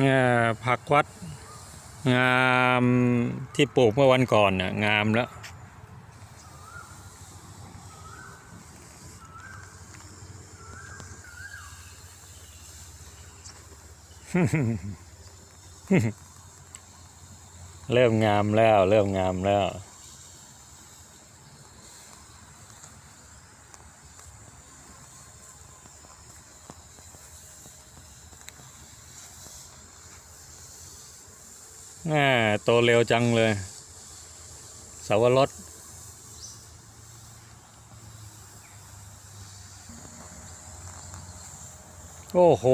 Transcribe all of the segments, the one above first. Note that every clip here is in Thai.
เอ่ผักวัดงามที่ปลูกเมื่อวันก่อนน่ะงามแล้ว เริ่มงามแล้ว เริ่มงามแล้ว แม่โตเร็วจังเลย สาวรสโอ้โห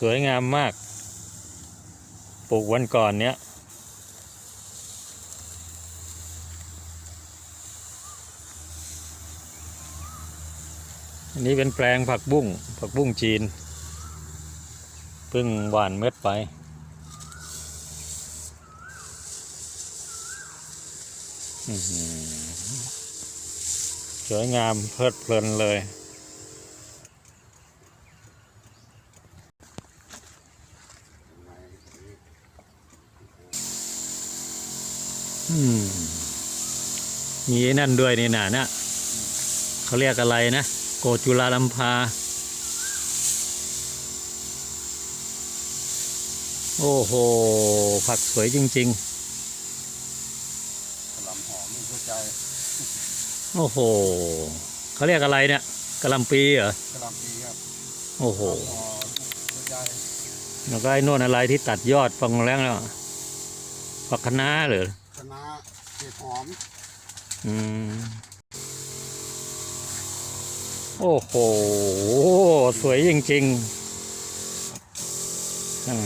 สวยงามมาก ปลูกวันก่อนเนี้ย อันนี้เป็นแปลงผักบุ้งผักบุ้งจีน เพิ่งหวานเม็ดไป สวยงามเพลิดเพลินเลย มีนั่นด้วยนี่หนะนะเขาเรียกอะไรนะ โกจุลาลัมพา โอ้โห ผักสวยจริงกระหลำหอมไม่เข้าใจๆโอ้โหเขาเรียกอะไรเนี่ยกะหล่ำปีเหรอกระหลำปีครับ โอ้โหหอมเข้าใจแล้วก็ไอ้โน่นอะไรที่ตัดยอดฟังแล้วแล้วผักคะน้าเหรอคณะเห็ดหอม อืม โอ้โห สวยจริง ๆ อ่า